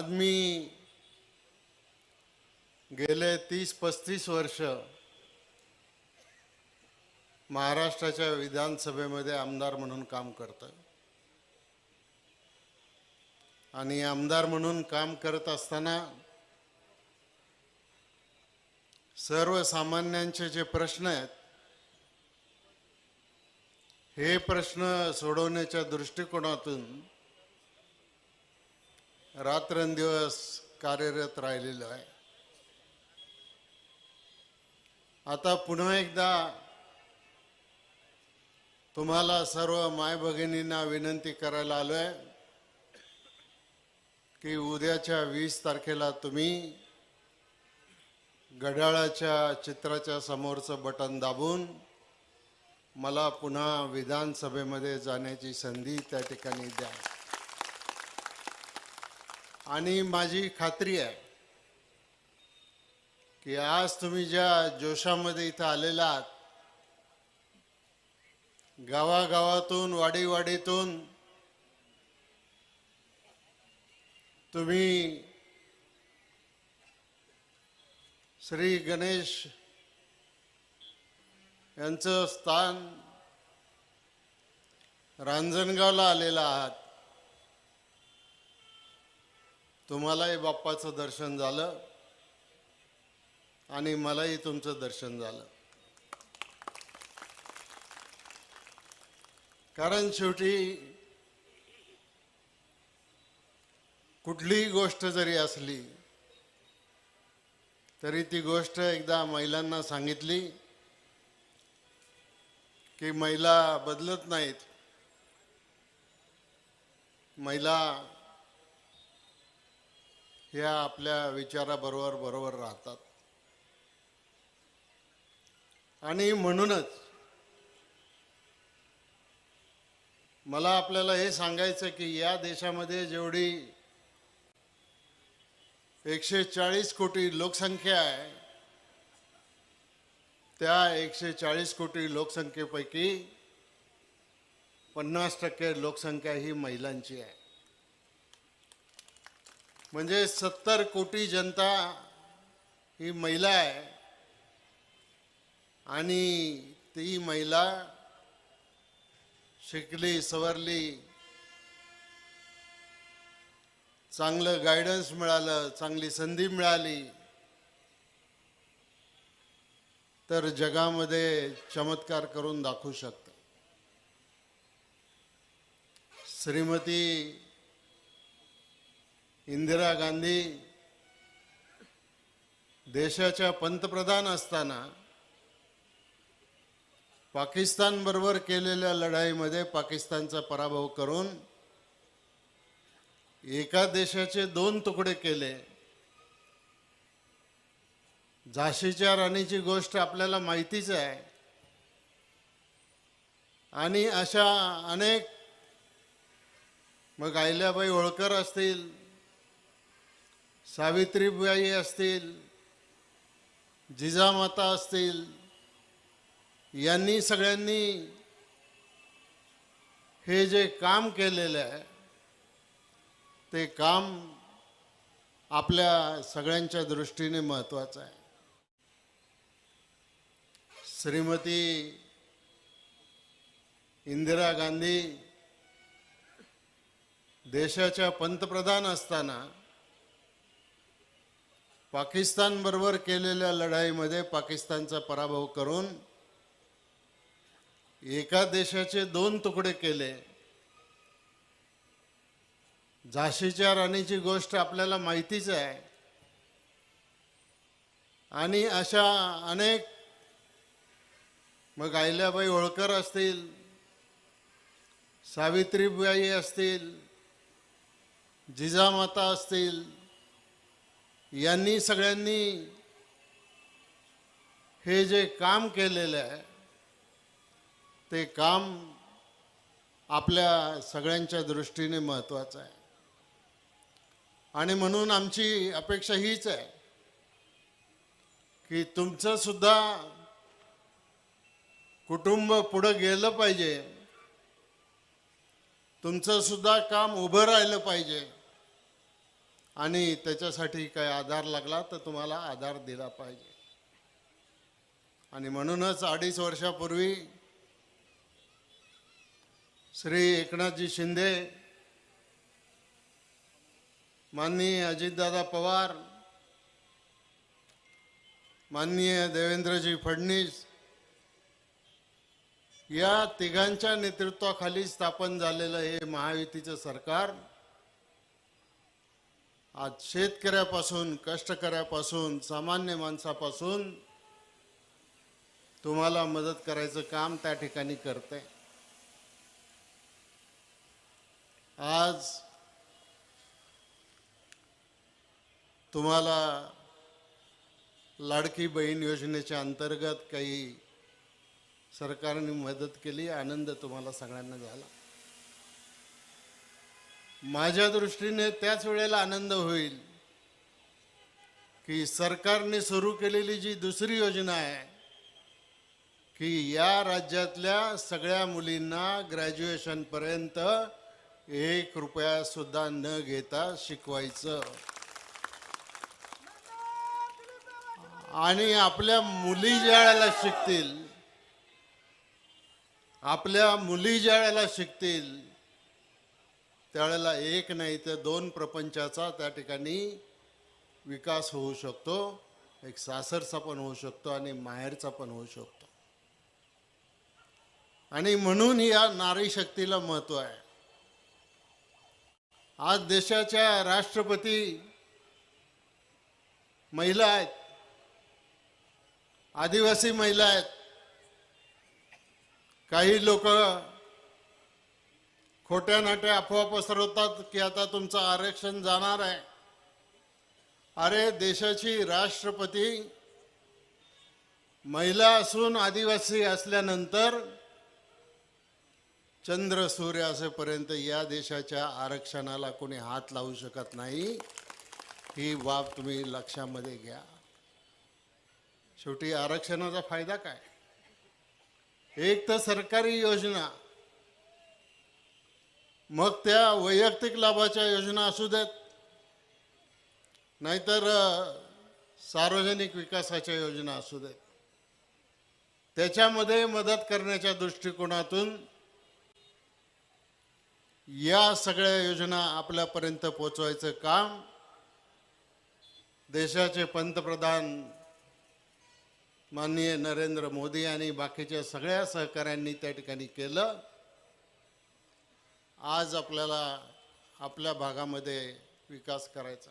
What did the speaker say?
आज मी गेले तीस पस्तीस वर्ष महाराष्ट्राच्या विधानसभेमध्ये आमदार म्हणून काम करतोय. आणि आमदार म्हणून काम करत असताना सर्वसामान्यांचे जे प्रश्न आहेत हे प्रश्न सोडवण्याच्या दृष्टिकोनातून रात्रंदिवस कार्यरत राहिलेलो आहे. आता पुन्हा एकदा तुम्हाला सर्व माय भगिनींना विनंती करायला आलोय की उद्याच्या वीस तारखेला तुम्ही घड्याळाच्या चित्राच्या समोरचं बटन दाबून मला पुन्हा विधानसभेमध्ये जाण्याची संधी त्या ठिकाणी द्या. आणि माझी खात्री आहे की आज तुम्ही ज्या जोशामध्ये इथं आलेला आहात गावागावातून वाडीवाडीतून तुम्ही श्री गणेश यांचं स्थान रांजणगावला आलेला आहात. तुम्हालाही बाप्पाचं दर्शन झालं आणि मलाही तुमचं दर्शन झालं. कारण शेवटी कुठलीही गोष्ट जरी असली तरी ती गोष्ट एकदा महिलांना सांगितली की महिला बदलत नाहीत. महिला ह्या आपल्या विचाराबरोबर बरोबर राहतात. आणि म्हणूनच मला आपल्याला हे सांगायचं की या देशामध्ये जेवढी एकशे चाळीस कोटी लोकसंख्या आहे त्या एकशे चाळीस कोटी लोकसंख्येपैकी पन्नास टक्के लोकसंख्या ही महिलांची आहे. म्हणजे सत्तर कोटी जनता ही महिला आहे. आणि ती महिला शिकली सवरली. चांगलं गायडन्स मिळालं चांगली संधी मिळाली. तर जगामध्ये चमत्कार करून दाखवू शकते. श्रीमती इंदिरा गांधी देशाच्या पंतप्रधान असताना पाकिस्तान बरोबर केलेल्या लढाईमध्ये पाकिस्तानचा पराभव करून एका देशाचे दोन तुकडे केले. झाशीच्या राणीची गोष्ट आपल्याला माहितीच आहे. आणि अशा अनेक मग अहिल्याबाई होळकर असतील सावित्रीबाई असतील जिजामाता असतील यांनी सगळ्यांनी हे जे काम केलेलं आहे ते काम आपल्या सगळ्यांच्या दृष्टीने महत्वाचं आहे. श्रीमती इंदिरा गांधी देशाच्या पंतप्रधान असताना पाकिस्तान बरोबर केलेल्या लढाईमध्ये पाकिस्तानचा पराभव करून एका देशाचे दोन तुकडे केले. झाशीच्या राणीची गोष्ट आपल्याला माहितीच आहे. आणि अशा अनेक मग अहिल्याबाई होळकर असतील सावित्रीबाई असतील जिजामाता असतील यांनी सगळ्यांनी हे जे काम केलेलं आहे ते काम आपल्या सगळ्यांच्या दृष्टीने महत्त्वाचं आहे. आणि म्हणून आमची अपेक्षा हीच आहे की तुमचं सुद्धा कुटुंब पुढं गेलं पाहिजे. तुमचं सुद्धा काम उभं राहिलं पाहिजे. आणि त्याच्यासाठी काही आधार लागला तर तुम्हाला आधार दिला पाहिजे. आणि म्हणूनच अडीच वर्षापूर्वी श्री एकनाथजी शिंदे माननीय अजितदादा पवार माननीय देवेंद्रजी फडणीस या तिघांच्या नेतृत्वाखाली स्थापन झालेलं हे महायुतीचं सरकार. आज शेतकऱ्यापासून कष्टकऱ्यापासून सामान्य माणसापासून तुम्हाला मदत करायचं काम त्या ठिकाणी करते आज तुम्हाला लाडकी बहीण योजनेच्या अंतर्गत काही सरकारने मदत केली आनंद तुम्हाला सगळ्यांना झाला. माझ्या दृष्टीने त्याच वेळेला आनंद होईल की सरकारने सुरू केलेली जी दुसरी योजना आहे की या राज्यातल्या सगळ्या मुलींना ग्रॅज्युएशनपर्यंत एक रुपयासुद्धा न घेता शिकवायचं. आणि आपल्या मुली ज्या वेळेला शिकतील आपल्या मुली ज्या वेळेला शिकतील त्यावेळेला एक नाही तर दोन प्रपंचाचा त्या ठिकाणी विकास होऊ शकतो. एक सासरचा पण होऊ शकतो आणि माहेरचा पण होऊ शकतो. आणि म्हणून या नारी शक्तीला महत्त्व आहे. आज देशाच्या राष्ट्रपती महिला आहेत. आदिवासी महिला आहेत. काही लोक खोट्या नाट्या अफवा पसरवतात की आता तुमचं आरक्षण जाणार आहे. अरे देशाची राष्ट्रपती महिला असून आदिवासी असल्यानंतर चंद्र सूर्य असेपर्यंत या देशाच्या आरक्षणाला कोणी हात लावू शकत नाही ही बाब तुम्ही लक्षामध्ये घ्या. शेवटी आरक्षणाचा फायदा काय? एक तर सरकारी योजना मग त्या वैयक्तिक लाभाच्या योजना असू देत. नाहीतर सार्वजनिक विकासाच्या योजना असू देत. त्याच्यामध्ये मदत करण्याच्या दृष्टिकोनातून या सगळ्या योजना आपल्यापर्यंत पोचवायचं काम देशाचे पंतप्रधान माननीय नरेंद्र मोदी आणि बाकीच्या सगळ्या सहकाऱ्यांनी त्या ठिकाणी केलं. आज आपल्याला आपल्या भागामध्ये विकास करायचा